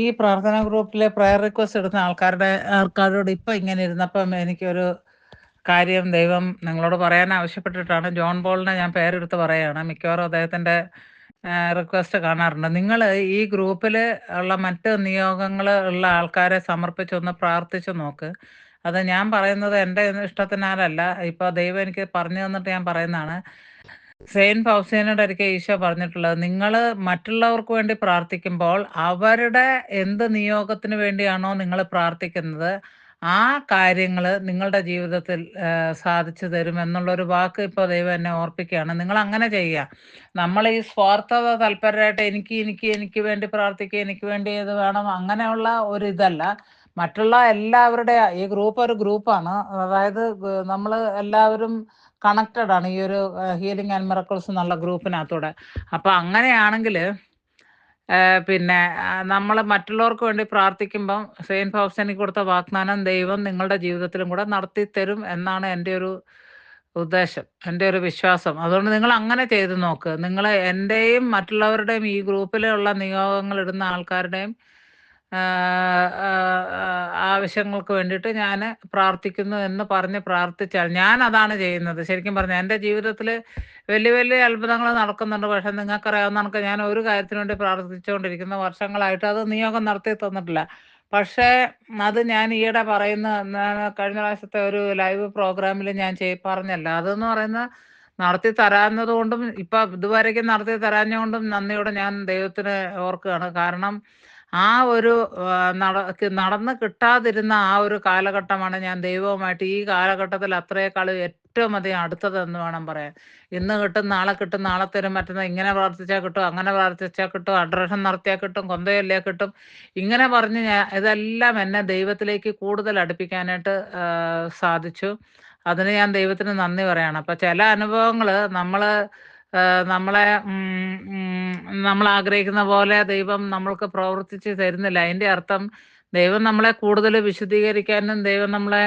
ഈ പ്രാർത്ഥനാ ഗ്രൂപ്പിലെ പ്രയർ റിക്വസ്റ്റ് എടുക്കുന്ന ആൾക്കാരുടെ ആൾക്കാരോട് ഇപ്പൊ ഇങ്ങനെ ഇരുന്നപ്പം എനിക്കൊരു കാര്യം ദൈവം നിങ്ങളോട് പറയാൻ ആവശ്യപ്പെട്ടിട്ടാണ്. ജോൺ പോളിനെ ഞാൻ പേരെടുത്ത് പറയാണ്. മിക്കവാറും അദ്ദേഹത്തിന്റെ റിക്വസ്റ്റ് കാണാറുണ്ട്. നിങ്ങൾ ഈ ഗ്രൂപ്പിൽ ഉള്ള മറ്റ് നിയോഗങ്ങൾ ഉള്ള ആൾക്കാരെ സമർപ്പിച്ചൊന്ന് പ്രാർത്ഥിച്ചു നോക്ക്. അത് ഞാൻ പറയുന്നത് എന്റെ ഇഷ്ടത്തിനാലല്ല. ഇപ്പൊ ദൈവം എനിക്ക് പറഞ്ഞു തന്നിട്ട് ഞാൻ പറയുന്നതാണ്. സെയിൻ പൗസേനയുടെ ഒരിക്കൽ ഈശോ പറഞ്ഞിട്ടുള്ളത് നിങ്ങൾ മറ്റുള്ളവർക്ക് വേണ്ടി പ്രാർത്ഥിക്കുമ്പോൾ അവരുടെ എന്ത് നിയോഗത്തിന് വേണ്ടിയാണോ നിങ്ങൾ പ്രാർത്ഥിക്കുന്നത് ആ കാര്യങ്ങൾ നിങ്ങളുടെ ജീവിതത്തിൽ സാധിച്ചു തരും എന്നുള്ളൊരു വാക്ക് ഇപ്പോൾ ദൈവം എന്നെ ഓർപ്പിക്കുകയാണ്. നിങ്ങൾ അങ്ങനെ ചെയ്യുക. നമ്മൾ ഈ സ്വാർത്ഥത തൽപരരായിട്ട് എനിക്ക് എനിക്ക് എനിക്ക് വേണ്ടി പ്രാർത്ഥിക്കുക എനിക്ക് വേണ്ടി ഇത് വേണം അങ്ങനെയുള്ള ഒരു ഇതല്ല മറ്റുള്ള എല്ലാവരുടെ ഈ ഗ്രൂപ്പ് ഒരു ഗ്രൂപ്പാണ്. അതായത് നമ്മൾ എല്ലാവരും കണക്റ്റഡ് ആണ്. ഈ ഒരു ഹീലിംഗ് ആൻഡ് മിറക്കിൾസ് എന്നുള്ള ഗ്രൂപ്പിനകത്തൂടെ. അപ്പോൾ അങ്ങനെയാണെങ്കിൽ പിന്നെ നമ്മൾ മറ്റുള്ളവർക്ക് വേണ്ടി പ്രാർത്ഥിക്കുമ്പം സെയിൻ ഫൗസനിക്ക് കൊടുത്ത വാഗ്ദാനം ദൈവം നിങ്ങളുടെ ജീവിതത്തിലും കൂടെ നടത്തി തരും എന്നാണ് എന്റെ ഒരു ഉദ്ദേശം എന്റെ ഒരു വിശ്വാസം. അതുകൊണ്ട് നിങ്ങൾ അങ്ങനെ ചെയ്ത് നോക്ക്. നിങ്ങൾ എന്റെയും മറ്റുള്ളവരുടെയും ഈ ഗ്രൂപ്പിലുള്ള നിയോഗങ്ങൾ ഇടുന്ന ആൾക്കാരുടെയും ആവശ്യങ്ങൾക്ക് വേണ്ടിയിട്ട് ഞാൻ പ്രാർത്ഥിക്കുന്നു എന്ന് പറഞ്ഞ് പ്രാർത്ഥിച്ചാൽ ഞാൻ അതാണ് ചെയ്യുന്നത്. ശരിക്കും പറഞ്ഞാൽ എന്റെ ജീവിതത്തിൽ വലിയ വലിയ അത്ഭുതങ്ങൾ നടക്കുന്നുണ്ട്. പക്ഷെ നിങ്ങൾക്കറിയാവുന്ന കണക്ക് ഞാൻ ഒരു കാര്യത്തിന് വേണ്ടി പ്രാർത്ഥിച്ചുകൊണ്ടിരിക്കുന്ന വർഷങ്ങളായിട്ട് അത് നിയോഗം നടത്തി തന്നിട്ടില്ല. പക്ഷേ അത് ഞാൻ ഈയിടെ പറയുന്ന കഴിഞ്ഞ പ്രാവശ്യത്തെ ഒരു ലൈവ് പ്രോഗ്രാമിൽ ഞാൻ ചെയ് പറഞ്ഞല്ല. അതെന്ന് പറയുന്ന നടത്തി തരാഞ്ഞതുകൊണ്ടും കൊണ്ടും ഇപ്പൊ ഇതുവരേക്കും നടത്തി തരാഞ്ഞുകൊണ്ടും നന്ദിയോടെ ഞാൻ ദൈവത്തിന് ഓർക്കുകയാണ്. കാരണം ആ ഒരു നടന്ന് കിട്ടാതിരുന്ന ആ ഒരു കാലഘട്ടമാണ് ഞാൻ ദൈവവുമായിട്ട് ഈ കാലഘട്ടത്തിൽ അത്രയേക്കാളും ഏറ്റവും അധികം അടുത്തതെന്ന് വേണം പറയാൻ. ഇന്ന് കിട്ടും നാളെ കിട്ടും നാളെ തരും മറ്റന്നാ ഇങ്ങനെ പ്രാർത്ഥിച്ചാൽ കിട്ടും അങ്ങനെ പ്രാർത്ഥിച്ചാൽ കിട്ടും അഡ്രഷൻ നടത്തിയാൽ കിട്ടും കൊന്തയല്ലേ കിട്ടും. ഇങ്ങനെ പറഞ്ഞ് ഞാൻ ഇതെല്ലാം എന്നെ ദൈവത്തിലേക്ക് കൂടുതൽ അടുപ്പിക്കാനായിട്ട് സാധിച്ചു. അതിന് ഞാൻ ദൈവത്തിന് നന്ദി പറയാണ്. അപ്പൊ ചില അനുഭവങ്ങൾ നമ്മൾ ആ, നമ്മളെ നമ്മൾ ആഗ്രഹിക്കുന്ന പോലെ ദൈവം നമ്മൾക്ക് പ്രവർത്തിച്ച് തരുന്നില്ല. അതിന്റെ അർത്ഥം ദൈവം നമ്മളെ കൂടുതൽ വിശദീകരിക്കാനും ദൈവം നമ്മളെ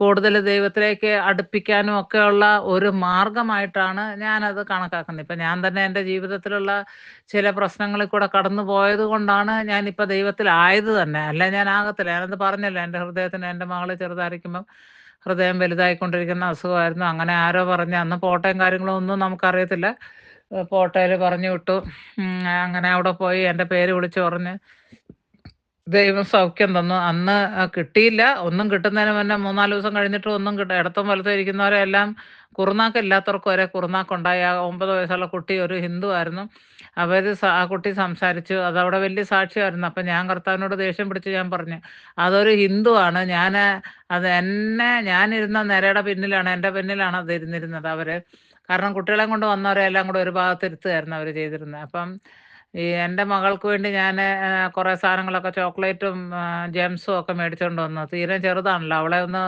കൂടുതൽ ദൈവത്തിലേക്ക് അടുപ്പിക്കാനും ഒക്കെയുള്ള ഒരു മാർഗമായിട്ടാണ് ഞാനത് കണക്കാക്കുന്നത്. ഇപ്പം ഞാൻ തന്നെ എന്റെ ജീവിതത്തിലുള്ള ചില പ്രശ്നങ്ങളിൽ കൂടെ കടന്നു പോയത് കൊണ്ടാണ് ഞാനിപ്പോൾ ദൈവത്തിലായത് തന്നെ. അല്ല ഞാൻ ആകത്തില്ല. ഞാനത് പറഞ്ഞല്ലോ എന്റെ ഹൃദയത്തിന് എന്റെ മകളെ ചെറുതായിരിക്കുമ്പം ഹൃദയം വലുതായിക്കൊണ്ടിരിക്കുന്ന അസുഖമായിരുന്നു. അങ്ങനെ ആരോ പറഞ്ഞ് അന്ന് പോട്ടയും കാര്യങ്ങളും ഒന്നും നമുക്കറിയത്തില്ല. പോട്ടയിൽ പറഞ്ഞു വിട്ടു. അങ്ങനെ അവിടെ പോയി എന്റെ പേര് വിളിച്ചു പറഞ്ഞ് ദൈവം സൗഖ്യം തന്നു. അന്ന് കിട്ടിയില്ല. ഒന്നും കിട്ടുന്നതിന് മുന്നേ മൂന്നാൽ ദിവസം കഴിഞ്ഞിട്ട് ഒന്നും കിട്ടും ഇടത്തും വലത്തും ഇരിക്കുന്നവരെല്ലാം കുറുനാക്കില്ലാത്തവർക്ക് വരെ കുറുനാക്കുണ്ടായി. ആ ഒമ്പത് വയസ്സുള്ള കുട്ടി ഒരു ഹിന്ദു ആയിരുന്നു. അവർ ആ കുട്ടി സംസാരിച്ചു. അതവിടെ വലിയ സാക്ഷിയായിരുന്നു. അപ്പൊ ഞാൻ കർത്താവിനോട് ദേഷ്യം പിടിച്ച് ഞാൻ പറഞ്ഞു അതൊരു ഹിന്ദു ആണ് ഞാൻ അത് എന്നെ ഞാനിരുന്ന നിരയുടെ പിന്നിലാണ് എന്റെ പിന്നിലാണ് അത് ഇരുന്നിരുന്നത് അവർ. കാരണം കുട്ടികളെ കൊണ്ട് വന്നവരെ എല്ലാം കൂടെ ഒരു ഭാഗത്ത് ഇരുത്തുകയായിരുന്നു അവർ ചെയ്തിരുന്നത്. അപ്പം ഈ എന്റെ മകൾക്ക് വേണ്ടി ഞാൻ കുറേ സാധനങ്ങളൊക്കെ ചോക്ലേറ്റും ജെംസും ഒക്കെ മേടിച്ചുകൊണ്ട് വന്നു. തീരെ ചെറുതാണല്ലോ. അവളെ ഒന്ന്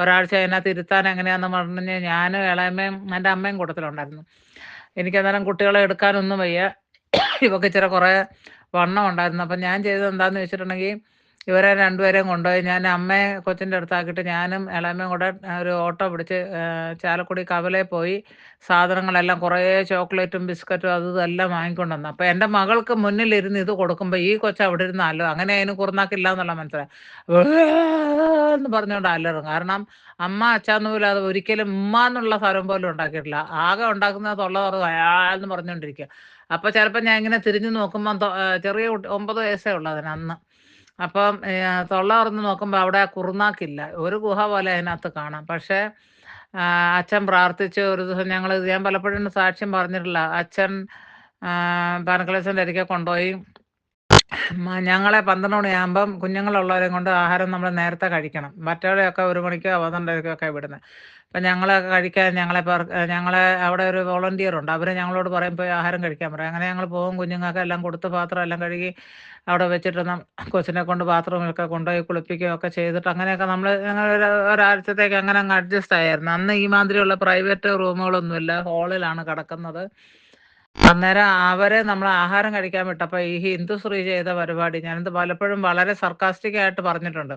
ഒരാഴ്ച അതിനകത്ത് ഇരുത്താൻ എങ്ങനെയാന്ന് പറഞ്ഞ് ഞാനും ഇളയമ്മയും എന്റെ അമ്മയും കൂട്ടത്തിലുണ്ടായിരുന്നു. എനിക്കന്നേരം കുട്ടികളെ എടുക്കാനൊന്നും വയ്യ. ഇവക്ക് ഇച്ചിരി കുറേ വണ്ണം ഉണ്ടായിരുന്നു. അപ്പം ഞാൻ ചെയ്തത് എന്താന്ന് വെച്ചിട്ടുണ്ടെങ്കിൽ ഇവരെ രണ്ടുപേരെയും കൊണ്ടുപോയി. ഞാൻ അമ്മയെ കൊച്ചിന്റെ അടുത്താക്കിയിട്ട് ഞാനും ഇളയമ്മയും കൂടെ ഒരു ഓട്ടോ പിടിച്ച് ചാലക്കുടി കവലയിൽ പോയി സാധനങ്ങളെല്ലാം കുറേ ചോക്ലേറ്റും ബിസ്ക്കറ്റും അതും ഇതെല്ലാം വാങ്ങിക്കൊണ്ട് വന്നു അപ്പം എന്റെ മകൾക്ക് മുന്നിലിരുന്ന് ഇത് കൊടുക്കുമ്പോൾ ഈ കൊച്ചു അവിടെ ഇരുന്ന് അല്ലോ അങ്ങനെ അതിന് കുറുനാക്കില്ല എന്നുള്ള മനസ്സിലായി എന്ന് പറഞ്ഞുകൊണ്ട് അല്ലറും കാരണം അമ്മ അച്ചാന്ന് പോലും അത് ഒരിക്കലും ഉമ്മ എന്നുള്ള സ്ഥലം പോലും ഉണ്ടാക്കിയിട്ടില്ല. ആകെ ഉണ്ടാക്കുന്നത് തൊള്ള അയാളെന്ന് പറഞ്ഞുകൊണ്ടിരിക്കുക. അപ്പൊ ചിലപ്പോൾ ഞാൻ ഇങ്ങനെ തിരിഞ്ഞു നോക്കുമ്പോൾ ചെറിയ ഒമ്പത് വയസ്സേ ഉള്ളൂ അതിന് അന്ന് അപ്പം തൊള്ള തുറന്ന് നോക്കുമ്പോൾ അവിടെ കുറുനാക്കില്ല. ഒരു ഗുഹ പോലെ അതിനകത്ത് കാണാം. പക്ഷേ അച്ഛൻ പ്രാർത്ഥിച്ച് ഒരു ദിവസം ഞങ്ങൾ ഞാൻ പലപ്പോഴും സാക്ഷ്യം പറഞ്ഞിട്ടില്ല. അച്ഛൻ പനക്കളേശന്റെ അരികെ കൊണ്ടുപോയി ഞങ്ങളെ പന്ത്രണ്ട് മണിയാകുമ്പം കുഞ്ഞുങ്ങളുള്ളവരെ കൊണ്ട് ആഹാരം നമ്മൾ നേരത്തെ കഴിക്കണം. മറ്റവരെയൊക്കെ ഒരു മണിക്കോ പന്ത്രണ്ടരക്കോ ഒക്കെ വിടുന്നത് അപ്പം ഞങ്ങളെ കഴിക്കാൻ ഞങ്ങളെ ഞങ്ങളെ അവിടെ ഒരു വോളണ്ടിയർ ഉണ്ട്. അവർ ഞങ്ങളോട് പറയും പോയി ആഹാരം കഴിക്കാൻ പറയും. അങ്ങനെ ഞങ്ങൾ പോകും കുഞ്ഞുങ്ങൾക്ക് എല്ലാം കൊടുത്ത് പാത്രം എല്ലാം കഴുകി അവിടെ വെച്ചിട്ട് കൊച്ചിനെ കൊണ്ട് ബാത്റൂമിലൊക്കെ കൊണ്ടുപോയി കുളിപ്പിക്കുകയും ഒക്കെ ചെയ്തിട്ട് അങ്ങനെയൊക്കെ നമ്മൾ ഞങ്ങൾ ഒരു ഒരാഴ്ചത്തേക്ക് അങ്ങനെ അങ്ങ് അഡ്ജസ്റ്റ് ആയിരുന്നു അന്ന് ഈ മാതിരിയുള്ള പ്രൈവറ്റ് റൂമുകളൊന്നുമില്ല ഹാളിലാണ് കിടക്കുന്നത്. അന്നേരം അവരെ നമ്മൾ ആഹാരം കഴിക്കാൻ വിട്ടപ്പോൾ ഈ ഹിന്ദു ശ്രീ ചെയ്ത പരിപാടി ഞാനിത് പലപ്പോഴും വളരെ സർക്കാസ്റ്റിക് ആയിട്ട് പറഞ്ഞിട്ടുണ്ട്.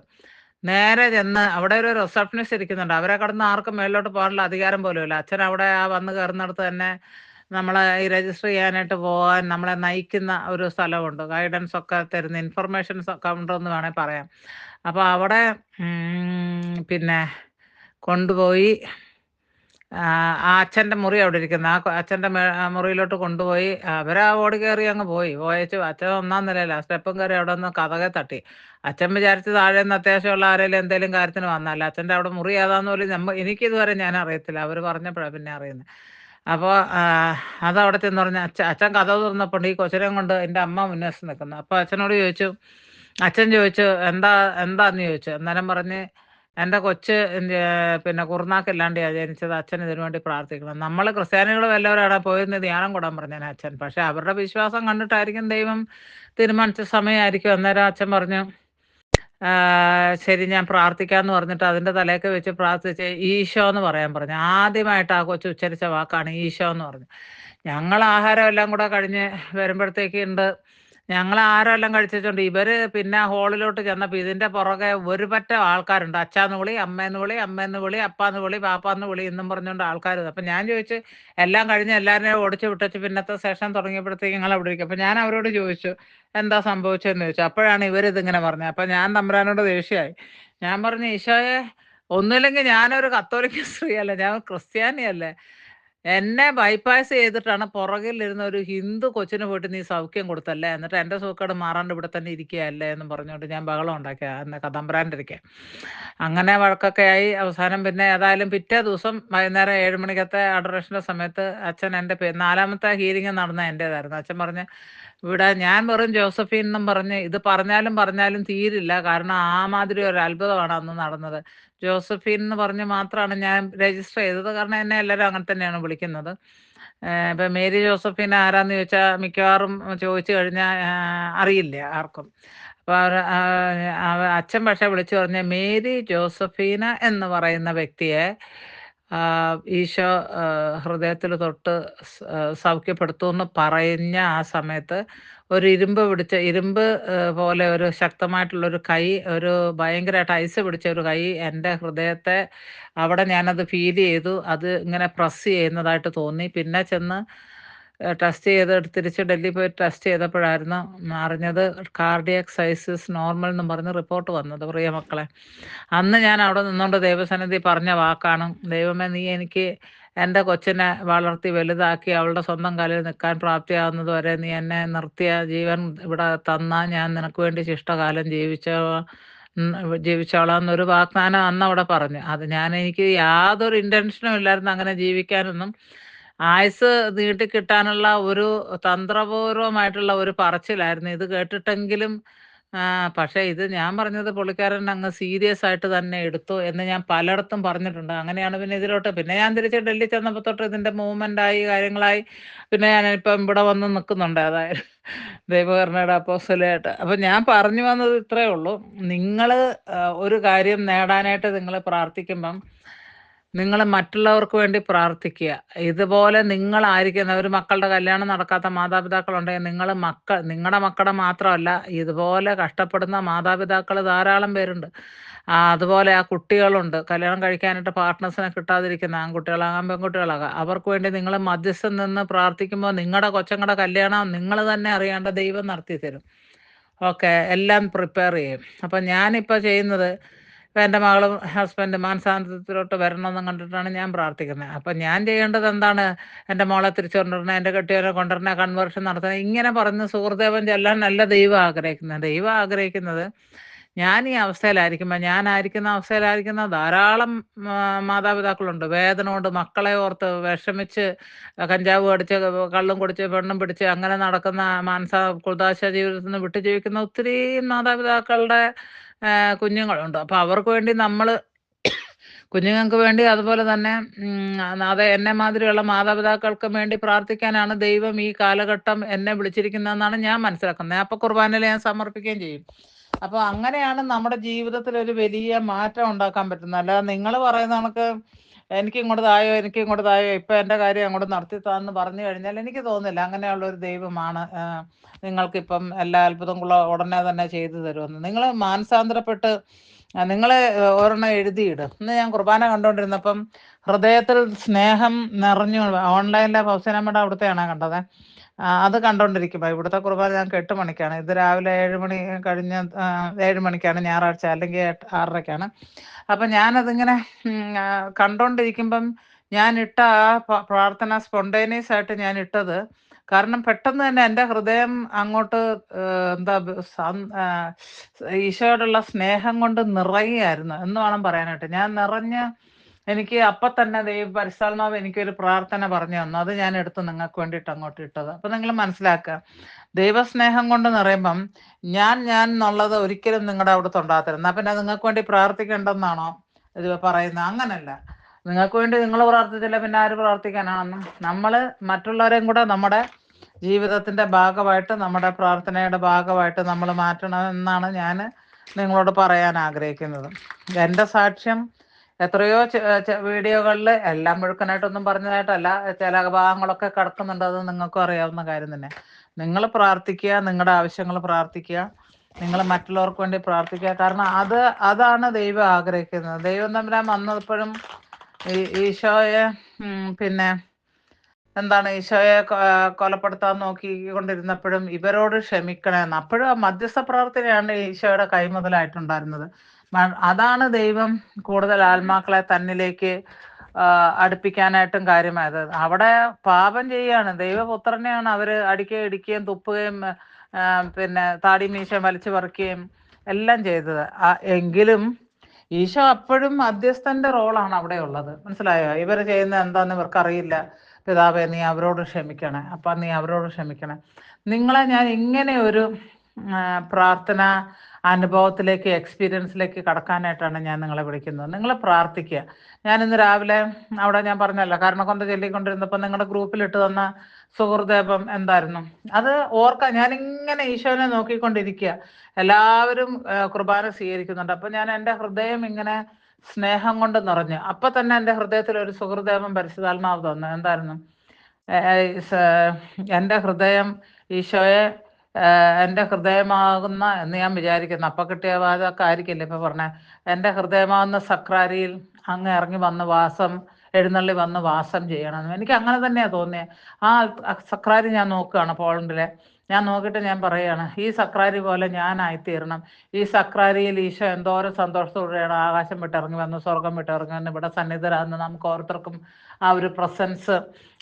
നേരെ ചെന്ന് അവിടെ ഒരു റിസപ്ഷനിസ്റ്റ് ഇരിക്കുന്നുണ്ട് അവരെ കടന്ന് ആർക്കും മേലോട്ട് പോകാനുള്ള അധികാരം പോലും ഇല്ല അച്ഛൻ അവിടെ ആ വന്ന് കയറുന്നിടത്ത് തന്നെ നമ്മളെ ഈ രജിസ്റ്റർ ചെയ്യാനായിട്ട് പോകാൻ നമ്മളെ നയിക്കുന്ന ഒരു സ്ഥലമുണ്ട്. ഗൈഡൻസ് ഒക്കെ തരുന്ന ഇൻഫർമേഷൻസ് കൗണ്ടർ എന്ന് വേണേൽ പറയാം. അപ്പോൾ അവിടെ പിന്നെ കൊണ്ടുപോയി ആ അച്ഛന്റെ മുറി അവിടെ ഇരിക്കുന്ന. ആ അച്ഛന്റെ മുറിയിലോട്ട് കൊണ്ടുപോയി അവരാ ഓടി കയറി അങ്ങ് പോയി. പോയച്ചു അച്ഛൻ ഒന്നാം നിലയില്ല സ്റ്റെപ്പും കയറി അവിടെ നിന്ന് കഥകെ തട്ടി. അച്ഛൻ വിചാരിച്ച് താഴെ നിന്ന് അത്യാവശ്യമുള്ള ആരെങ്കിലും എന്തെങ്കിലും കാര്യത്തിന് വന്നല്ല അച്ഛന്റെ അവിടെ മുറി ഏതാന്ന് പോലും നമ്മ എനിക്കിതുവരെ ഞാൻ അറിയത്തില്ല. അവർ പറഞ്ഞപ്പോഴാണ് പിന്നെ അറിയുന്നത് അപ്പോൾ അതവിടെ ചെന്ന് പറഞ്ഞ അച്ഛൻ അച്ഛൻ കഥ തുറന്നപ്പോൾ ഈ കൊച്ചിനെ കൊണ്ട് എന്റെ അമ്മ മുന്നേസ് നിൽക്കുന്നു. അപ്പോൾ അച്ഛനോട് ചോദിച്ചു അച്ഛൻ ചോദിച്ചു എന്താ എന്താന്ന് ചോദിച്ചു? അന്നേരം പറഞ്ഞ് എന്റെ കൊച്ച് പിന്നെ കുറുനാക്കില്ലാണ്ട് ജനിച്ചത് അച്ഛൻ ഇതിനു വേണ്ടി പ്രാർത്ഥിക്കണം. നമ്മൾ ക്രിസ്ത്യാനികൾ വല്ലവരാണ് പോയിരുന്ന ധ്യാനം കൂടാൻ പറഞ്ഞേനെ അച്ഛൻ. പക്ഷെ അവരുടെ വിശ്വാസം കണ്ടിട്ടായിരിക്കും ദൈവം തീരുമാനിച്ച സമയമായിരിക്കും. അന്നേരം അച്ഛൻ പറഞ്ഞു ശരി ഞാൻ പ്രാർത്ഥിക്കാന്ന് പറഞ്ഞിട്ട് അതിന്റെ തലയൊക്കെ വെച്ച് പ്രാർത്ഥിച്ച് ഈശോ എന്ന് പറയാൻ പറഞ്ഞു. ആദ്യമായിട്ട് ആ കൊച്ചു ഉച്ചരിച്ച വാക്കാണ് ഈശോ എന്ന് പറഞ്ഞു. ഞങ്ങൾ ആഹാരം എല്ലാം കൂടെ കഴിഞ്ഞ് വരുമ്പോഴത്തേക്ക് ഉണ്ട്. ഞങ്ങൾ ആരെല്ലാം കഴിച്ചിട്ടുണ്ട്. ഇവർ പിന്നെ ഹോളിലോട്ട് ചെന്നപ്പോൾ ഇതിന്റെ പുറകെ ഒരു പറ്റം ആൾക്കാരുണ്ട്. അച്ഛാന്ന് വിളി അമ്മേന്ന് വിളി അമ്മേന്ന് വിളി അപ്പാന്ന് വിളി പാപ്പാന്ന് വിളി എന്നും പറഞ്ഞുകൊണ്ട് ആൾക്കാർ അപ്പൊ ഞാൻ ചോദിച്ചു എല്ലാം കഴിഞ്ഞ് എല്ലാവരെയും ഓടിച്ചു വിട്ടച്ച് പിന്നത്തെ സെഷൻ തുടങ്ങിയപ്പോഴത്തേക്ക് ഞങ്ങൾ അവിടെ ഇരിക്കും? അപ്പൊ ഞാൻ അവരോട് ചോദിച്ചു എന്താ സംഭവിച്ചതെന്ന് ചോദിച്ചു. അപ്പോഴാണ് ഇവർ ഇവരിതിങ്ങനെ പറഞ്ഞത്. അപ്പൊ ഞാൻ തമ്പുരാനോട് ദേഷ്യമായി. ഞാൻ പറഞ്ഞു ഈശോയെ ഒന്നുമില്ലെങ്കിൽ ഞാനൊരു കത്തോലിക്ക സ്ത്രീയല്ല ഞാൻ ക്രിസ്ത്യാനിയല്ലേ? എന്നെ ബൈപ്പാസ് ചെയ്തിട്ടാണ് പുറകിലിരുന്ന ഒരു ഹിന്ദു കൊച്ചിന് പോയിട്ട് നീ സൗഖ്യം കൊടുത്തല്ലേ? എന്നിട്ട് എന്റെ സൂക്കേട് മാറാണ്ട് ഇവിടെ തന്നെ ഇരിക്കുകയല്ലേ എന്ന് പറഞ്ഞുകൊണ്ട് ഞാൻ ബഹളം ഉണ്ടാക്കിയ എന്നെ കദംബരാന്റെ ഇരിക്കെ അങ്ങനെ വഴക്കൊക്കെ ആയി. അവസാനം പിന്നെ ഏതായാലും പിറ്റേ ദിവസം വൈകുന്നേരം ഏഴ് മണിക്കത്തെ അഡറേഷന്റെ സമയത്ത് അച്ഛൻ എന്റെ പേ നാലാമത്തെ ഹീലിംഗ് നടന്ന എന്റേതായിരുന്നു അച്ഛൻ പറഞ്ഞ് ഇവിടെ ഞാൻ വെറും ജോസഫീൻ എന്നും പറഞ്ഞ് ഇത് പറഞ്ഞാലും പറഞ്ഞാലും തീരില്ല. കാരണം ആ മാതിരി ഒരു അത്ഭുതമാണ് അന്ന് നടന്നത്. ജോസഫീൻ എന്ന് പറഞ്ഞ് മാത്രമാണ് ഞാൻ രജിസ്റ്റർ ചെയ്തത്. കാരണം എന്നെ എല്ലാവരും അങ്ങനെ തന്നെയാണ് വിളിക്കുന്നത്. ഇപ്പം മേരി ജോസഫീൻ ആരാന്ന് ചോദിച്ചാൽ മിക്കവാറും ചോദിച്ചു കഴിഞ്ഞാൽ അറിയില്ല ആർക്കും. അപ്പോൾ അച്ഛൻ പക്ഷേ വിളിച്ചു പറഞ്ഞ മേരി ജോസഫീന എന്ന് പറയുന്ന വ്യക്തിയെ ഈശോ ഹൃദയത്തിൽ തൊട്ട് സൗഖ്യപ്പെടുത്തുമെന്ന് പറഞ്ഞ ആ സമയത്ത് ഒരു ഇരുമ്പ് പിടിച്ച ഇരുമ്പ് പോലെ ഒരു ശക്തമായിട്ടുള്ള ഒരു കൈ ഒരു ഭയങ്കരമായിട്ട് ഐസ് പിടിച്ച ഒരു കൈ എന്റെ ഹൃദയത്തെ അവിടെ ഞാനത് ഫീൽ ചെയ്തു. അത് ഇങ്ങനെ പ്രസ് ചെയ്യുന്നതായിട്ട് തോന്നി. പിന്നെ ചെന്ന് ടെസ്റ്റ് ചെയ്ത് തിരിച്ച് ഡൽഹി പോയി ടെസ്റ്റ് ചെയ്തപ്പോഴായിരുന്നു അറിഞ്ഞത് കാർഡിയക് സൈസസ് നോർമൽ എന്ന് പറഞ്ഞ് റിപ്പോർട്ട് വന്നത് പ്രിയ മക്കളെ. അന്ന് ഞാൻ അവിടെ നിന്നുകൊണ്ട് ദൈവസന്നിധി പറഞ്ഞ വാക്കാണ് ദൈവമേ നീ എനിക്ക് എന്റെ കൊച്ചിനെ വളർത്തി വലുതാക്കി അവളുടെ സ്വന്തം കാലിൽ നിൽക്കാൻ പ്രാപ്തിയാവുന്നത് വരെ നീ എന്നെ നിർത്തിയ ജീവൻ ഇവിടെ തന്ന ഞാൻ നിനക്ക് വേണ്ടി ശിഷ്ടകാലം ജീവിച്ച ജീവിച്ചോളാന്നൊരു ജീവിച്ചോളാം വാഗ്ദാനം അന്ന് അവിടെ പറഞ്ഞു. അത് ഞാൻ എനിക്ക് യാതൊരു ഇന്റൻഷനും ഇല്ലായിരുന്നു അങ്ങനെ ജീവിക്കാനൊന്നും. ആയുസ് നീട്ടിക്കിട്ടാനുള്ള ഒരു തന്ത്രപൂർവമായിട്ടുള്ള ഒരു പറച്ചിലായിരുന്നു. ഇത് കേട്ടിട്ടെങ്കിലും ആ, പക്ഷേ ഇത് ഞാൻ പറഞ്ഞത് പുള്ളിക്കാരൻ അങ്ങ് സീരിയസ് ആയിട്ട് തന്നെ എടുത്തു എന്ന് ഞാൻ പലയിടത്തും പറഞ്ഞിട്ടുണ്ട്. അങ്ങനെയാണ് പിന്നെ ഇതിലോട്ട്. പിന്നെ ഞാൻ തിരിച്ച് ഡൽഹി ചെന്നപ്പോൾ തൊട്ട് ഇതിന്റെ മൂവ്മെന്റ് ആയി കാര്യങ്ങളായി. പിന്നെ ഞാൻ ഇപ്പം ഇവിടെ വന്ന് നിൽക്കുന്നുണ്ട്. അതായത് ദൈവകർണയുടെ അപ്പോസ്റ്റലായിട്ട് അപ്പൊ ഞാൻ പറഞ്ഞു വന്നത് ഇത്രയേ ഉള്ളൂ. നിങ്ങൾ ഒരു കാര്യം നേടാനായിട്ട് നിങ്ങൾ പ്രാർത്ഥിക്കുമ്പം നിങ്ങൾ മറ്റുള്ളവർക്ക് വേണ്ടി പ്രാർത്ഥിക്കുക. ഇതുപോലെ നിങ്ങളായിരിക്കുന്ന ഒരു മക്കളുടെ കല്യാണം നടക്കാത്ത മാതാപിതാക്കളുണ്ടെങ്കിൽ നിങ്ങൾ മക്കൾ നിങ്ങളുടെ മക്കളുടെ മാത്രമല്ല ഇതുപോലെ കഷ്ടപ്പെടുന്ന മാതാപിതാക്കൾ ധാരാളം പേരുണ്ട്. അതുപോലെ ആ കുട്ടികളുണ്ട്. കല്യാണം കഴിക്കാനായിട്ട് പാർട്ട്നേഴ്സിനെ കിട്ടാതിരിക്കുന്ന ആൺകുട്ടികളാകാം പെൺകുട്ടികളാകാം. അവർക്ക് വേണ്ടി നിങ്ങൾ മധ്യസ്ഥം നിന്ന് പ്രാർത്ഥിക്കുമ്പോൾ നിങ്ങളുടെ കൊച്ചങ്ങളുടെ കല്യാണം നിങ്ങൾ തന്നെ അറിയാണ്ട് ദൈവം നടത്തി തരും ഓക്കെ എല്ലാം പ്രിപ്പയർ ചെയ്യും. അപ്പം ഞാനിപ്പോൾ ചെയ്യുന്നത് എന്റെ മകളും ഹസ്ബൻഡ് മാനസാന്തരത്തിലോട്ട് വരണമെന്ന് കണ്ടിട്ടാണ് ഞാൻ പ്രാർത്ഥിക്കുന്നത്. അപ്പം ഞാൻ ചെയ്യേണ്ടത് എന്താണ്? എന്റെ മോളെ തിരിച്ചു കൊണ്ടുവരണേ എന്റെ കെട്ടിയവരെ കൊണ്ടുവരണേ കൺവേർഷൻ നടത്തണേ. ഇങ്ങനെ പറഞ്ഞ് സുഹൃദേവൻ ചെല്ലാൻ നല്ല ദൈവം ആഗ്രഹിക്കുന്നത് ദൈവം ആഗ്രഹിക്കുന്നത് ഞാൻ ഈ അവസ്ഥയിലായിരിക്കുമ്പോൾ ഞാനായിരിക്കുന്ന അവസ്ഥയിലായിരിക്കുന്ന ധാരാളം മാതാപിതാക്കളുണ്ട്. വേദന കൊണ്ട് മക്കളെ ഓർത്ത് വിഷമിച്ച് കഞ്ചാവ് അടിച്ച് കള്ളും കുടിച്ച് പെണ്ണും പിടിച്ച് അങ്ങനെ നടക്കുന്ന മാനസ കുൽദാശ ജീവിതത്തിൽ നിന്ന് വിട്ടു ജീവിക്കുന്ന ഒത്തിരി മാതാപിതാക്കളുടെ കുഞ്ഞുങ്ങളുണ്ട്. അപ്പോൾ അവർക്ക് വേണ്ടി നമ്മൾ കുഞ്ഞുങ്ങൾക്ക് വേണ്ടി അതുപോലെ തന്നെ അതെ എന്നെ മാതിരിയുള്ള മാതാപിതാക്കൾക്ക് വേണ്ടി പ്രാർത്ഥിക്കാനാണ് ദൈവം ഈ കാലഘട്ടം എന്നെ വിളിച്ചിരിക്കുന്നതെന്നാണ് ഞാൻ മനസ്സിലാക്കുന്നത്. അപ്പോൾ കുർബാനയിൽ ഞാൻ സമർപ്പിക്കുകയും ചെയ്യും. അപ്പോൾ അങ്ങനെയാണ് നമ്മുടെ ജീവിതത്തിൽ ഒരു വലിയ മാറ്റം ഉണ്ടാക്കാൻ പറ്റുന്നത്. അല്ലാതെ നിങ്ങൾ പറയുന്ന കണക്ക് എനിക്ക് ഇങ്ങോട്ട് തായോ എനിക്ക് ഇങ്ങോട്ട് തായോ ഇപ്പൊ എന്റെ കാര്യം അങ്ങോട്ട് നടത്തി താന്ന് പറഞ്ഞു കഴിഞ്ഞാൽ എനിക്ക് തോന്നുന്നില്ല. അങ്ങനെയുള്ള ഒരു ദൈവമാണ് നിങ്ങൾക്ക് നിങ്ങൾക്കിപ്പം എല്ലാ അത്ഭുതങ്ങളും ഉടനെ തന്നെ ചെയ്തു തരുമെന്ന്. നിങ്ങൾ മാനസാന്തരപ്പെട്ട് നിങ്ങളെ ഒരെണ്ണം എഴുതിയിടും. ഇന്ന് ഞാൻ കുർബാന കണ്ടുകൊണ്ടിരുന്നപ്പം ഹൃദയത്തിൽ സ്നേഹം നിറഞ്ഞു. ഓൺലൈനിലെ ഫൗസനമ്മയുടെ അവിടുത്തെയാണ് കണ്ടത്. അത് കണ്ടോണ്ടിരിക്കുമ്പോൾ ഇവിടുത്തെ കുർബാന ഞങ്ങൾക്ക് എട്ട് മണിക്കാണ്. ഇത് രാവിലെ ഏഴ് മണി കഴിഞ്ഞ ഏഴ് മണിക്കാണ് ഞായറാഴ്ച അല്ലെങ്കിൽ ആറരക്കാണ്. അപ്പം ഞാനതിങ്ങനെ കണ്ടോണ്ടിരിക്കുമ്പം ഞാൻ ഇട്ട ആ പ്രാർത്ഥന സ്പോണ്ടേനിയസ് ആയിട്ട് ഞാൻ ഇട്ടത് കാരണം പെട്ടെന്ന് തന്നെ എന്റെ ഹൃദയം അങ്ങോട്ട് എന്താ ഈശോയോടുള്ള സ്നേഹം കൊണ്ട് നിറയുകയായിരുന്നു എന്ന് വേണം പറയാനായിട്ട്. ഞാൻ നിറഞ്ഞ് എനിക്ക് അപ്പം തന്നെ ദൈവ എനിക്ക് ഒരു പ്രാർത്ഥന പറഞ്ഞു തന്നു. അത് ഞാൻ എടുത്ത് നിങ്ങൾക്ക് വേണ്ടിയിട്ട് അങ്ങോട്ട് ഇട്ടത്. അപ്പം നിങ്ങൾ മനസ്സിലാക്കുക ദൈവസ്നേഹം കൊണ്ട് നിറയുമ്പം ഞാൻ ഞാൻ എന്നുള്ളത് ഒരിക്കലും നിങ്ങളുടെ അവിടുത്തെ ഉണ്ടാകത്തില്ല. അപ്പൊ പിന്നെ നിങ്ങൾക്ക് വേണ്ടി പ്രാർത്ഥിക്കേണ്ടെന്നാണോ ഇത് പറയുന്നത്? അങ്ങനല്ല. നിങ്ങൾക്ക് വേണ്ടി നിങ്ങൾ പ്രാർത്ഥിച്ചില്ല പിന്നെ ആര് പ്രാർത്ഥിക്കാനാണെന്നും? നമ്മൾ മറ്റുള്ളവരെയും കൂടെ നമ്മുടെ ജീവിതത്തിന്റെ ഭാഗമായിട്ട് നമ്മുടെ പ്രാർത്ഥനയുടെ ഭാഗമായിട്ട് നമ്മൾ മാറ്റണം എന്നാണ് ഞാൻ നിങ്ങളോട് പറയാൻ ആഗ്രഹിക്കുന്നത്. എന്റെ സാക്ഷ്യം എത്രയോ വീഡിയോകളിൽ എല്ലാം മുഴുക്കനായിട്ടൊന്നും പറഞ്ഞതായിട്ടല്ല. ചില ഭാഗങ്ങളൊക്കെ കിടക്കുന്നുണ്ട്. അത് നിങ്ങൾക്കും അറിയാവുന്ന കാര്യം തന്നെ. നിങ്ങൾ പ്രാർത്ഥിക്കുക നിങ്ങളുടെ ആവശ്യങ്ങൾ പ്രാർത്ഥിക്കുക നിങ്ങൾ മറ്റുള്ളവർക്ക് വേണ്ടി പ്രാർത്ഥിക്കുക. കാരണം അത് അതാണ് ദൈവം ആഗ്രഹിക്കുന്നത്. ദൈവം തമ്പുരാൻ വന്നപ്പോഴും ഈശോയെ പിന്നെ എന്താണ് ഈശോയെ കൊലപ്പെടുത്താൻ നോക്കിക്കൊണ്ടിരുന്നപ്പോഴും ഇവരോട് ക്ഷമിക്കണമെന്ന്. അപ്പോഴും ആ മധ്യസ്ഥ പ്രാർത്ഥനയാണ് ഈശോയുടെ കൈമുതലായിട്ടുണ്ടായിരുന്നത്. അതാണ് ദൈവം കൂടുതൽ ആത്മാക്കളെ തന്നിലേക്ക് അടുപ്പിക്കാനായിട്ടും കാര്യമായത്. അവിടെ പാപം ചെയ്യാണ്. ദൈവപുത്രനെയാണ് അവർ അടിക്കുകയും ഇടിക്കുകയും തുപ്പുകയും പിന്നെ താടി മീശ വലിച്ചു പറിക്കുകയും എല്ലാം ചെയ്തത്. എങ്കിലും ഈശോ അപ്പോഴും മധ്യസ്ഥന്റെ റോളാണ് അവിടെ ഉള്ളത്. മനസ്സിലായോ? ഇവർ ചെയ്യുന്ന എന്താന്ന് ഇവർക്ക് അറിയില്ല പിതാവെ നീ അവരോട് ക്ഷമിക്കണേ. അപ്പ നീ അവരോട് ക്ഷമിക്കണേ. നിങ്ങളെ ഞാൻ ഇങ്ങനെ ഒരു പ്രാർത്ഥന അനുഭവത്തിലേക്ക് എക്സ്പീരിയൻസിലേക്ക് കടക്കാനായിട്ടാണ് ഞാൻ നിങ്ങളെ വിളിക്കുന്നത്. നിങ്ങൾ പ്രാർത്ഥിക്കുക. ഞാൻ ഇന്ന് രാവിലെ അവിടെ ഞാൻ പറഞ്ഞല്ലോ കാരണം കൊണ്ട് ചൊല്ലിക്കൊണ്ടിരുന്നപ്പോൾ നിങ്ങളുടെ ഗ്രൂപ്പിൽ ഇട്ട് തന്ന സുഹൃദേപം എന്തായിരുന്നു? അത് ഓർക്കാൻ ഞാനിങ്ങനെ ഈശോനെ നോക്കിക്കൊണ്ടിരിക്കുക. എല്ലാവരും കുർബാന സ്വീകരിക്കുന്നുണ്ട്. അപ്പം ഞാൻ എന്റെ ഹൃദയം ഇങ്ങനെ സ്നേഹം കൊണ്ട് നിറഞ്ഞു. അപ്പൊ തന്നെ എന്റെ ഹൃദയത്തിൽ ഒരു സുഹൃദേപം പരിശുദ്ധാത്മാവ് തന്നു. എന്തായിരുന്നു? എന്റെ ഹൃദയം ഈശോയെ എന്റെ ഹൃദയമാകുന്ന എന്ന് ഞാൻ വിചാരിക്കുന്നു. അപ്പൊ കിട്ടിയ വാദമൊക്കെ ആയിരിക്കില്ല ഇപ്പൊ പറഞ്ഞ? എന്റെ ഹൃദയമാകുന്ന സക്രാരിയിൽ അങ്ങ് ഇറങ്ങി വന്ന് വാസം എഴുന്നള്ളി വന്ന് വാസം ചെയ്യണം. എനിക്ക് അങ്ങനെ തന്നെയാ തോന്നിയത് ആ സക്രാരി ഞാൻ നോക്കുകയാണ് പോളണ്ടിലെ. ഞാൻ നോക്കിയിട്ട് ഞാൻ പറയുകയാണ് ഈ സക്രാരി പോലെ ഞാനായിത്തീരണം. ഈ സക്രാരിയിൽ ഈശോ എന്തോരം സന്തോഷത്തോടെയാണ് ആകാശം വിട്ടിറങ്ങി വന്ന് സ്വർഗം വിട്ടിറങ്ങി വന്ന് ഇവിടെ സന്നിധരാകുന്ന നമുക്ക് ഓരോരുത്തർക്കും ആ ഒരു പ്രസൻസ്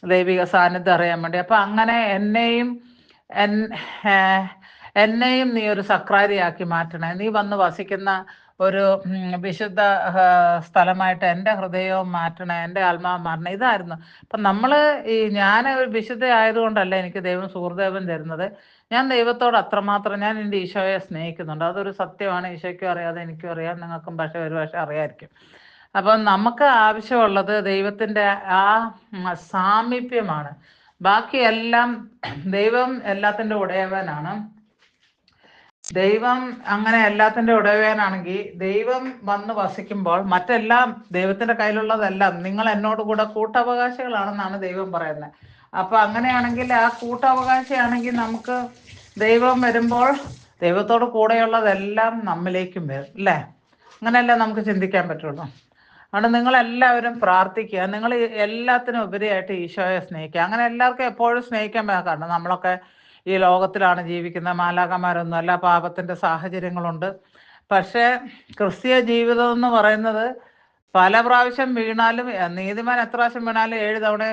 ദൈവിക സാന്നിധ്യം അറിയാൻ വേണ്ടി. അപ്പൊ അങ്ങനെ എന്നെയും എന്നെയും നീ ഒരു സക്രാരിയാക്കി മാറ്റണേ. നീ വന്ന് വസിക്കുന്ന ഒരു വിശുദ്ധ സ്ഥലമായിട്ട് എന്റെ ഹൃദയവും മാറ്റണേ. എന്റെ ആത്മാവ് മാറണേ. ഇതായിരുന്നു. അപ്പം നമ്മൾ ഈ ഞാൻ ഒരു വിശുദ്ധ ആയതുകൊണ്ടല്ല എനിക്ക് ദൈവം സുഹൃദേവൻ തരുന്നത്. ഞാൻ ദൈവത്തോട് അത്രമാത്രം ഞാൻ എന്റെ ഈശോയെ സ്നേഹിക്കുന്നുണ്ട്. അതൊരു സത്യമാണ്. ഈശോയ്ക്കും അറിയാതെ എനിക്കും അറിയാം. നിങ്ങൾക്കും പക്ഷേ ഒരു പക്ഷേ അറിയായിരിക്കും. അപ്പം നമുക്ക് ആവശ്യമുള്ളത് ദൈവത്തിന്റെ ആ സാമീപ്യമാണ്. ബാക്കിയെല്ലാം ദൈവം എല്ലാത്തിന്റെ ഉടയവനാണ്. ദൈവം അങ്ങനെ എല്ലാത്തിന്റെ ഉടയവനാണെങ്കിൽ ദൈവം വന്ന് വസിക്കുമ്പോൾ മറ്റെല്ലാം ദൈവത്തിന്റെ കയ്യിലുള്ളതെല്ലാം നിങ്ങൾ എന്നോട് കൂടെ കൂട്ടവകാശികളാണെന്നാണ് ദൈവം പറയുന്നത്. അപ്പൊ അങ്ങനെയാണെങ്കിൽ ആ കൂട്ടവകാശിയാണെങ്കിൽ നമുക്ക് ദൈവം വരുമ്പോൾ ദൈവത്തോട് കൂടെയുള്ളതെല്ലാം നമ്മിലേക്കും വരും അല്ലേ? അങ്ങനെയല്ലേ നമുക്ക് ചിന്തിക്കാൻ പറ്റുള്ളൂ? അതുകൊണ്ട് നിങ്ങൾ എല്ലാവരും പ്രാർത്ഥിക്കുക. നിങ്ങൾ എല്ലാത്തിനും ഉപരിയായിട്ട് ഈശോയെ സ്നേഹിക്കുക. അങ്ങനെ എല്ലാവർക്കും എപ്പോഴും സ്നേഹിക്കാൻ കാരണം നമ്മളൊക്കെ ഈ ലോകത്തിലാണ് ജീവിക്കുന്ന മാലാകന്മാരൊന്നും അല്ല പാപത്തിന്റെ സാഹചര്യങ്ങളുണ്ട്. പക്ഷേ ക്രിസ്തീയ ജീവിതം എന്ന് പറയുന്നത് പല പ്രാവശ്യം വീണാലും നീതിമാൻ എത്ര പ്രാവശ്യം വീണാലും ഏഴ് തവണ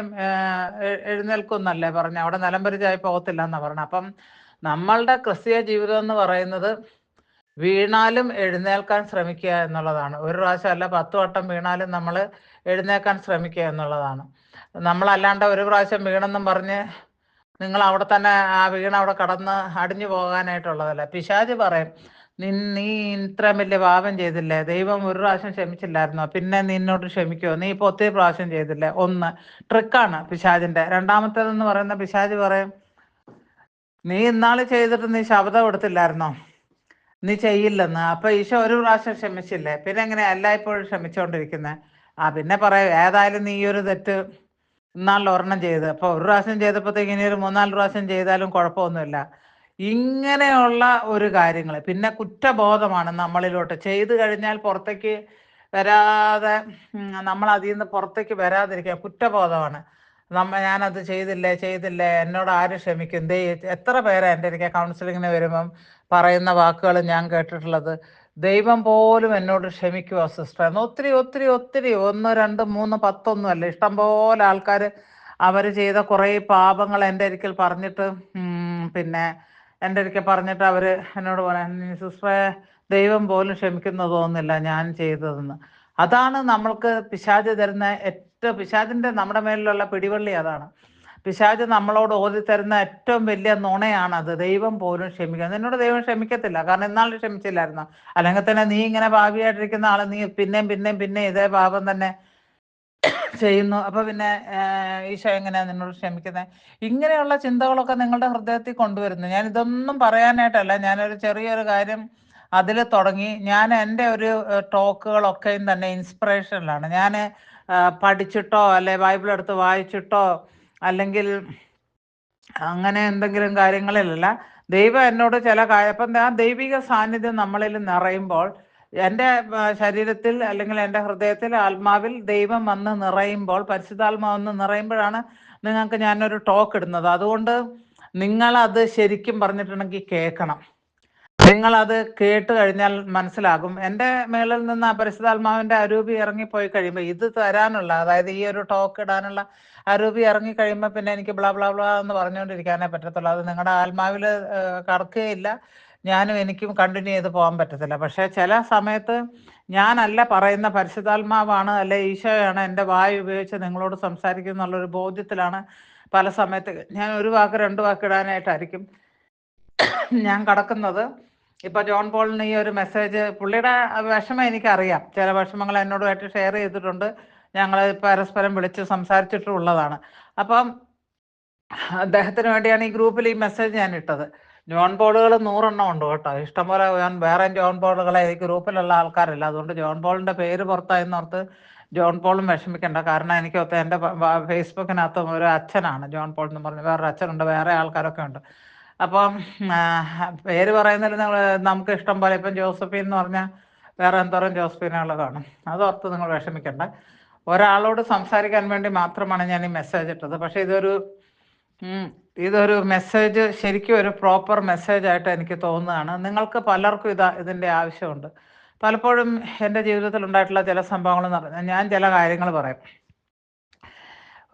എഴുന്നേൽക്കുന്നല്ലേ പറഞ്ഞു. അവിടെ നിലംപരിചായി പോകത്തില്ല എന്നാ പറഞ്ഞു. അപ്പം നമ്മളുടെ ക്രിസ്തീയ ജീവിതം എന്ന് പറയുന്നത് വീണാലും എഴുന്നേൽക്കാൻ ശ്രമിക്കുക എന്നുള്ളതാണ്. ഒരു പ്രാവശ്യം അല്ല പത്ത് വട്ടം വീണാലും നമ്മൾ എഴുന്നേൽക്കാൻ ശ്രമിക്കുക എന്നുള്ളതാണ്. നമ്മളല്ലാണ്ട് ഒരു പ്രാവശ്യം വീണെന്നും പറഞ്ഞ് നിങ്ങൾ അവിടെ തന്നെ ആ വീണ അവിടെ കടന്ന് അടിഞ്ഞു പോകാനായിട്ടുള്ളതല്ല. പിശാജ് പറയും നിൻ നീ ഇത്രയും വലിയ പാപം ചെയ്തില്ലേ? ദൈവം ഒരു പ്രാവശ്യം ക്ഷമിച്ചില്ലായിരുന്നോ? പിന്നെ നിന്നോട് ക്ഷമിക്കുമോ നീ ഇപ്പൊ ഒത്തിരി പ്രാവശ്യം ചെയ്തില്ലേ? ഒന്ന്. ട്രിക്കാണ് പിശാജിന്റെ രണ്ടാമത്തേതെന്ന് പറയുന്ന പിശാജ് പറയും നീ ഇന്നാൾ ചെയ്തിട്ട് നീ ശബ്ദം എടുത്തില്ലായിരുന്നോ? നീ ചെയ്യില്ലെന്ന്. അപ്പൊ ഈശോ ഒരു പ്രാവശ്യം ക്ഷമിച്ചില്ലേ? പിന്നെ എങ്ങനെ എല്ലായ്പ്പോഴും ക്ഷമിച്ചുകൊണ്ടിരിക്കുന്നത് ആ പിന്നെ പറയാം ഏതായാലും നീ ഒരു തെറ്റ് ഇന്നാളിൽ ഒരെണ്ണം ചെയ്ത്. അപ്പൊ ഒരു പ്രാവശ്യം ചെയ്തപ്പോഴത്തേക്ക് ഇനി ഒരു മൂന്നാൽ പ്രാവശ്യം ചെയ്താലും കുഴപ്പമൊന്നുമില്ല. ഇങ്ങനെയുള്ള ഒരു കാര്യങ്ങൾ പിന്നെ കുറ്റബോധമാണ് നമ്മളിലോട്ട്. ചെയ്തു കഴിഞ്ഞാൽ പുറത്തേക്ക് വരാതെ നമ്മൾ അതിൽ നിന്ന് പുറത്തേക്ക് വരാതിരിക്കുക കുറ്റബോധമാണ്. നമ്മ ഞാനത് ചെയ്തില്ലേ ചെയ്തില്ലേ എന്നോട് ആര് ക്ഷമിക്കും? ദേ എത്ര പേരാ എന്റെ എനിക്ക് കൗൺസിലിങ്ങിന് വരുമ്പം പറയുന്ന വാക്കുകൾ ഞാൻ കേട്ടിട്ടുള്ളത്. ദൈവം പോലും എന്നോട് ക്ഷമിക്കുമോ സിസ്റ്റർ എന്ന് ഒത്തിരി ഒത്തിരി ഒത്തിരി. ഒന്ന് രണ്ട് മൂന്ന് പത്തൊന്നും അല്ല. ഇഷ്ടം പോലെ ആൾക്കാർ അവർ ചെയ്ത കുറേ പാപങ്ങൾ എന്റെ ഒരിക്കൽ പറഞ്ഞിട്ട് പിന്നെ എന്റെ ഒരിക്കൽ പറഞ്ഞിട്ട് അവർ എന്നോട് പറയാൻ സിസ്റ്ററെ ദൈവം പോലും ക്ഷമിക്കുന്ന തോന്നുന്നില്ല ഞാൻ ചെയ്തതെന്ന്. അതാണ് നമ്മൾക്ക് പിശാചി തരുന്ന ഏറ്റവും പിശാജിന്റെ നമ്മുടെ മേലിലുള്ള പിടിവള്ളി അതാണ്. പിശാജ് നമ്മളോട് ഓതി തരുന്ന ഏറ്റവും വലിയ നുണയാണ് അത് ദൈവം പോലും ക്ഷമിക്കുന്നത് എന്നോട് ദൈവം ക്ഷമിക്കത്തില്ല. കാരണം ഇന്നാൾ ക്ഷമിച്ചില്ലായിരുന്നു? അല്ലെങ്കിൽ തന്നെ നീ ഇങ്ങനെ ഭാവിയായിട്ടിരിക്കുന്ന ആൾ നീ പിന്നെയും പിന്നെയും പിന്നെ ഇതേ പാപം തന്നെ ചെയ്യുന്നു. അപ്പൊ പിന്നെ ഈശോ എങ്ങനെയാ നിന്നോട് ക്ഷമിക്കുന്നത് ഇങ്ങനെയുള്ള ചിന്തകളൊക്കെ നിങ്ങളുടെ ഹൃദയത്തിൽ കൊണ്ടുവരുന്നു. ഞാൻ ഇതൊന്നും പറയാനായിട്ടല്ല. ഞാനൊരു ചെറിയൊരു കാര്യം അതിൽ തുടങ്ങി ഞാൻ എന്റെ ഒരു ടോക്കുകളൊക്കെയും തന്നെ ഇൻസ്പിറേഷനിലാണ്. ഞാൻ പഠിച്ചിട്ടോ അല്ലെ ബൈബിൾ എടുത്ത് വായിച്ചിട്ടോ അല്ലെങ്കിൽ അങ്ങനെ എന്തെങ്കിലും കാര്യങ്ങളിലല്ല. ദൈവം എന്നോട് ചില അപ്പം ആ ദൈവിക സാന്നിധ്യം നമ്മളിൽ നിറയുമ്പോൾ എന്റെ ശരീരത്തിൽ അല്ലെങ്കിൽ എന്റെ ഹൃദയത്തിൽ ആത്മാവിൽ ദൈവം വന്ന് നിറയുമ്പോൾ പരിശുദ്ധാത്മാവ് വന്ന് നിറയുമ്പോഴാണ് നിങ്ങൾക്ക് ഞാനൊരു ടോക്ക് ഇടുന്നത്. അതുകൊണ്ട് നിങ്ങളത് ശരിക്കും പറഞ്ഞിട്ടുണ്ടെങ്കിൽ കേൾക്കണം. നിങ്ങളത് കേട്ട് കഴിഞ്ഞാൽ മനസ്സിലാകും. എന്റെ മേളിൽ നിന്ന് ആ പരിശുദ്ധാത്മാവിന്റെ അരൂപി ഇറങ്ങിപ്പോയി കഴിയുമ്പോൾ ഇത് തരാനുള്ള അതായത് ഈ ഒരു ടോക്ക് ഇടാനുള്ള അരൂപി ഇറങ്ങി കഴിയുമ്പോൾ പിന്നെ എനിക്ക് ബ്ലാ ബ്ലാ ബ്ലാ എന്ന് പറഞ്ഞുകൊണ്ടിരിക്കാനേ പറ്റത്തുള്ളൂ. അത് നിങ്ങളുടെ ആത്മാവിൽ കറക്കുകയില്ല ഞാനും എനിക്കും കണ്ടിന്യൂ ചെയ്ത് പോകാൻ പറ്റത്തില്ല. പക്ഷേ ചില സമയത്ത് ഞാനല്ല പറയുന്ന പരിശുദ്ധാത്മാവാണ് അല്ലെ ഈശോയാണ് എന്റെ വായു ഉപയോഗിച്ച് നിങ്ങളോട് സംസാരിക്കും എന്നുള്ളൊരു ബോധ്യത്തിലാണ് പല സമയത്ത് ഞാൻ ഒരു വാക്ക് രണ്ട് വാക്ക് ഇടാനായിട്ടായിരിക്കും ഞാൻ കടക്കുന്നത്. ഇപ്പൊ ജോൺ പോളിന് ഈ ഒരു മെസ്സേജ് പുള്ളിയുടെ വിഷമം എനിക്കറിയാം. ചില വിഷമങ്ങൾ എന്നോടുമായിട്ട് ഷെയർ ചെയ്തിട്ടുണ്ട്. ഞങ്ങൾ പരസ്പരം വിളിച്ച് സംസാരിച്ചിട്ടുള്ളതാണ്. അപ്പം അദ്ദേഹത്തിന് വേണ്ടിയാണ് ഈ ഗ്രൂപ്പിൽ ഈ മെസ്സേജ് ഞാൻ ഇട്ടത്. ജോൺ പോളുകൾ നൂറെണ്ണം ഉണ്ട് കേട്ടോ. ഇഷ്ടംപോലെ വേറെ ജോൺ പോളുകളെ ഈ ഗ്രൂപ്പിലുള്ള ആൾക്കാരില്ല. അതുകൊണ്ട് ജോൺ പോളിന്റെ പേര് പുറത്തായെന്നോർത്ത് ജോൺ പോളും വിഷമിക്കണ്ട. കാരണം എനിക്ക് ഒത്ത എന്റെ ഫേസ്ബുക്കിനകത്ത് ഒരു അച്ഛനാണ് ജോൺ പോൾ എന്ന് പറഞ്ഞ്. വേറൊരു അച്ഛനുണ്ട് വേറെ ആൾക്കാരൊക്കെ ഉണ്ട്. അപ്പം പേര് പറയുന്നതിൽ നിങ്ങൾ നമുക്ക് ഇഷ്ടം പോലെ ഇപ്പം ജോസഫീൻ എന്ന് പറഞ്ഞാൽ വേറെ എന്തോരം ജോസഫീനുകൾ കാണും അതോർത്ത് നിങ്ങൾ വിഷമിക്കണ്ട. ഒരാളോട് സംസാരിക്കാൻ വേണ്ടി മാത്രമാണ് ഞാൻ ഈ മെസ്സേജ് ഇട്ടത്. പക്ഷേ ഇതൊരു ഇതൊരു മെസ്സേജ് ശരിക്കും ഒരു പ്രോപ്പർ മെസ്സേജ് ആയിട്ട് എനിക്ക് തോന്നുകയാണ് നിങ്ങൾക്ക് പലർക്കും ഇതാ ഇതിന്റെ ആവശ്യമുണ്ട്. പലപ്പോഴും എന്റെ ജീവിതത്തിൽ ഉണ്ടായിട്ടുള്ള ചില സംഭവങ്ങൾ എന്ന് പറഞ്ഞാൽ ഞാൻ ചില കാര്യങ്ങൾ പറയും.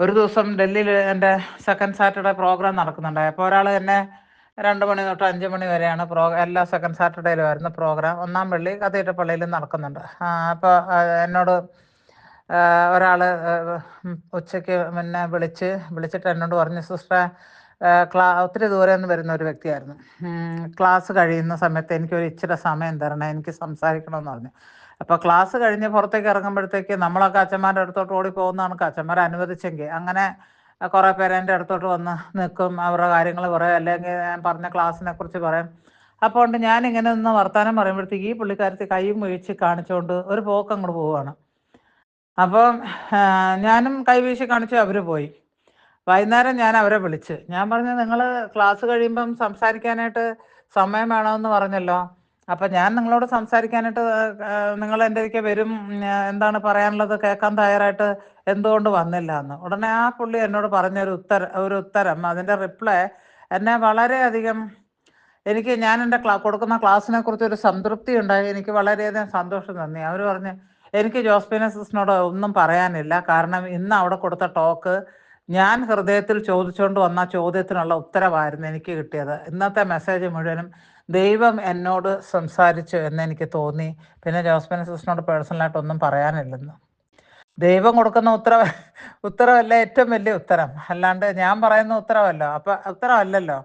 ഒരു ദിവസം ഡൽഹിയിൽ എന്റെ സെക്കൻഡ് സാറ്റർഡേ പ്രോഗ്രാം നടക്കുന്നുണ്ടായി. അപ്പോൾ ഒരാൾ എന്നെ രണ്ട് മണി തൊട്ട് അഞ്ച് മണി വരെയാണ് പ്രോ എല്ലാ സെക്കൻഡ് സാറ്റർഡേയിലും വരുന്ന പ്രോഗ്രാം ഒന്നാം പള്ളി കത്തീറ്റ പള്ളിയിൽ നടക്കുന്നുണ്ട് അപ്പോൾ എന്നോട് ഒരാൾ ഉച്ചയ്ക്ക് മുന്നേ വിളിച്ച് വിളിച്ചിട്ട് എന്നോട് പറഞ്ഞു സിസ്റ്ററെ ക്ലാ ഒത്തിരി ദൂരെ നിന്ന് വരുന്ന ഒരു വ്യക്തിയായിരുന്നു. ക്ലാസ് കഴിയുന്ന സമയത്ത് എനിക്കൊരു ഇച്ചിരി സമയം തരണം എനിക്ക് സംസാരിക്കണമെന്ന് പറഞ്ഞു. അപ്പോൾ ക്ലാസ് കഴിഞ്ഞ് പുറത്തേക്ക് ഇറങ്ങുമ്പോഴത്തേക്ക് നമ്മളൊക്കെ അച്ഛന്മാരുടെ അടുത്തോട്ട് ഓടി പോകുന്നതാണ് അച്ഛന്മാരെ അനുവദിച്ചെങ്കിൽ. അങ്ങനെ കുറേ പേര് എന്റെ അടുത്തോട്ട് വന്ന് നിൽക്കും അവരുടെ കാര്യങ്ങൾ പറയും അല്ലെങ്കിൽ ഞാൻ പറഞ്ഞ ക്ലാസ്സിനെ കുറിച്ച് പറയും. അപ്പോൾ ഞാൻ ഇങ്ങനെ നിന്ന് വർത്തമാനം പറയുമ്പോഴത്തേക്ക് ഈ പുള്ളിക്കാരത്തി കൈയും വീഴ്ച കാണിച്ചുകൊണ്ട് ഒരു പോക്ക് അങ്ങോട്ട് പോവുകയാണ് അപ്പം ഞാനും കൈ കൈവീശി കാണിച്ചു അവർ പോയി. വൈകുന്നേരം ഞാൻ അവരെ വിളിച്ച്. ഞാൻ പറഞ്ഞു നിങ്ങൾ ക്ലാസ് കഴിയുമ്പം സംസാരിക്കാനായിട്ട് സമയം വേണമെന്ന് പറഞ്ഞല്ലോ. അപ്പം ഞാൻ നിങ്ങളോട് സംസാരിക്കാനായിട്ട് നിങ്ങൾ എന്റെ വരും എന്താണ് പറയാനുള്ളത് കേൾക്കാൻ തയ്യാറായിട്ട് എന്തുകൊണ്ട് വന്നില്ല എന്ന് ഉടനെ ആ പുള്ളി എന്നോട് പറഞ്ഞൊരു ഉത്തര ഒരു ഉത്തരം അതിന്റെ റിപ്ലൈ എന്നെ വളരെയധികം എനിക്ക് ഞാൻ എന്റെ ക്ലാ കൊടുക്കുന്ന ക്ലാസ്സിനെ കുറിച്ച് ഒരു സംതൃപ്തി ഉണ്ടായി എനിക്ക് വളരെയധികം സന്തോഷം തന്നി. അവർ പറഞ്ഞ് എനിക്ക് ജോസ്പിന സിസ്റ്റിനോട് ഒന്നും പറയാനില്ല. കാരണം ഇന്ന് അവിടെ കൊടുത്ത ടോക്ക് ഞാൻ ഹൃദയത്തിൽ ചോദിച്ചുകൊണ്ട് വന്ന ചോദ്യത്തിനുള്ള ഉത്തരവായിരുന്നു എനിക്ക് കിട്ടിയത്. ഇന്നത്തെ മെസ്സേജ് മുഴുവനും ദൈവം എന്നോട് സംസാരിച്ചു എന്ന് എനിക്ക് തോന്നി. പിന്നെ ജോസ്പിന സിസ്റ്റിനോട് പേഴ്സണലായിട്ട് ഒന്നും പറയാനില്ലെന്ന്. ദൈവം കൊടുക്കുന്ന ഉത്തരവ ഉത്തരവല്ല ഏറ്റവും വലിയ ഉത്തരം. അല്ലാണ്ട് ഞാൻ പറയുന്ന ഉത്തരവല്ലോ. അപ്പൊ ഉത്തരവല്ലല്ലോ.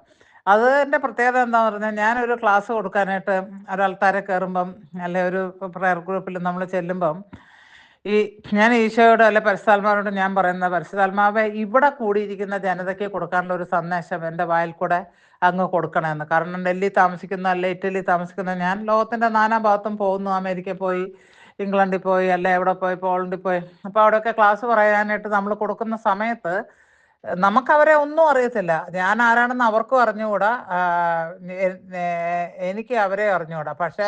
അത് എന്റെ പ്രത്യേകത എന്താന്ന് പറഞ്ഞാൽ ഞാനൊരു ക്ലാസ് കൊടുക്കാനായിട്ട് ഒരാൾക്കാരെ കയറുമ്പം അല്ലെ ഒരു പ്രയർ ഗ്രൂപ്പിൽ നമ്മൾ ചെല്ലുമ്പം ഈ ഞാൻ ഈശോയോട് അല്ലെ പരിശുദ്ധാത്മാവിനോട് ഞാൻ പറയുന്ന പരിശുദ്ധാത്മാവെ ഇവിടെ കൂടിയിരിക്കുന്ന ജനതയ്ക്ക് കൊടുക്കാനുള്ള ഒരു സന്ദേശം എന്റെ വായിൽ കൂടെ അങ്ങ് കൊടുക്കണമെന്ന്. കാരണം ഡൽഹി താമസിക്കുന്ന അല്ലെ ഇറ്റലി താമസിക്കുന്ന ഞാൻ ലോകത്തിന്റെ നാനാ ഭാഗത്തും പോകുന്നു. അമേരിക്കയിൽ പോയി ഇംഗ്ലണ്ടിൽ പോയി അല്ലെ എവിടെ പോയി പോളണ്ടിൽ പോയി. അപ്പോൾ അവിടെയൊക്കെ ക്ലാസ് പറയാനായിട്ട് നമ്മൾ കൊടുക്കുന്ന സമയത്ത് നമുക്ക് അവരെ ഒന്നും അറിയത്തില്ല. ഞാൻ ആരാണെന്ന് അവർക്കും അറിഞ്ഞുകൂടാ. എനിക്ക് അവരെ അറിഞ്ഞുകൂടാ. പക്ഷെ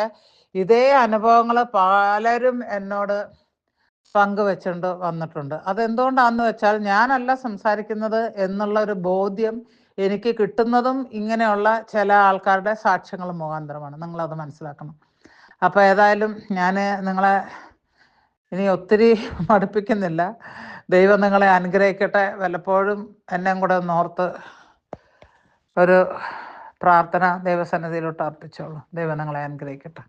ഇതേ അനുഭവങ്ങൾ പലരും എന്നോട് പങ്കുവെച്ചുകൊണ്ട് വന്നിട്ടുണ്ട്. അതെന്തുകൊണ്ടാന്ന് വെച്ചാൽ ഞാനല്ല സംസാരിക്കുന്നത് എന്നുള്ള ഒരു ബോധ്യം എനിക്ക് കിട്ടുന്നതും ഇങ്ങനെയുള്ള ചില ആൾക്കാരുടെ സാക്ഷ്യങ്ങൾ മുഖാന്തരമാണ്. അത് മനസ്സിലാക്കണം. അപ്പോൾ ഏതായാലും ഞാൻ നിങ്ങളെ ഇനി ഒത്തിരി മടുപ്പിക്കുന്നില്ല. ദൈവം നിങ്ങളെ അനുഗ്രഹിക്കട്ടെ. വല്ലപ്പോഴും എന്നെയും കൂടെ ഓർത്ത് ഒരു പ്രാർത്ഥന ദൈവസന്നിധിയിലോട്ട് അർപ്പിച്ചോളൂ. ദൈവം നിങ്ങളെ അനുഗ്രഹിക്കട്ടെ.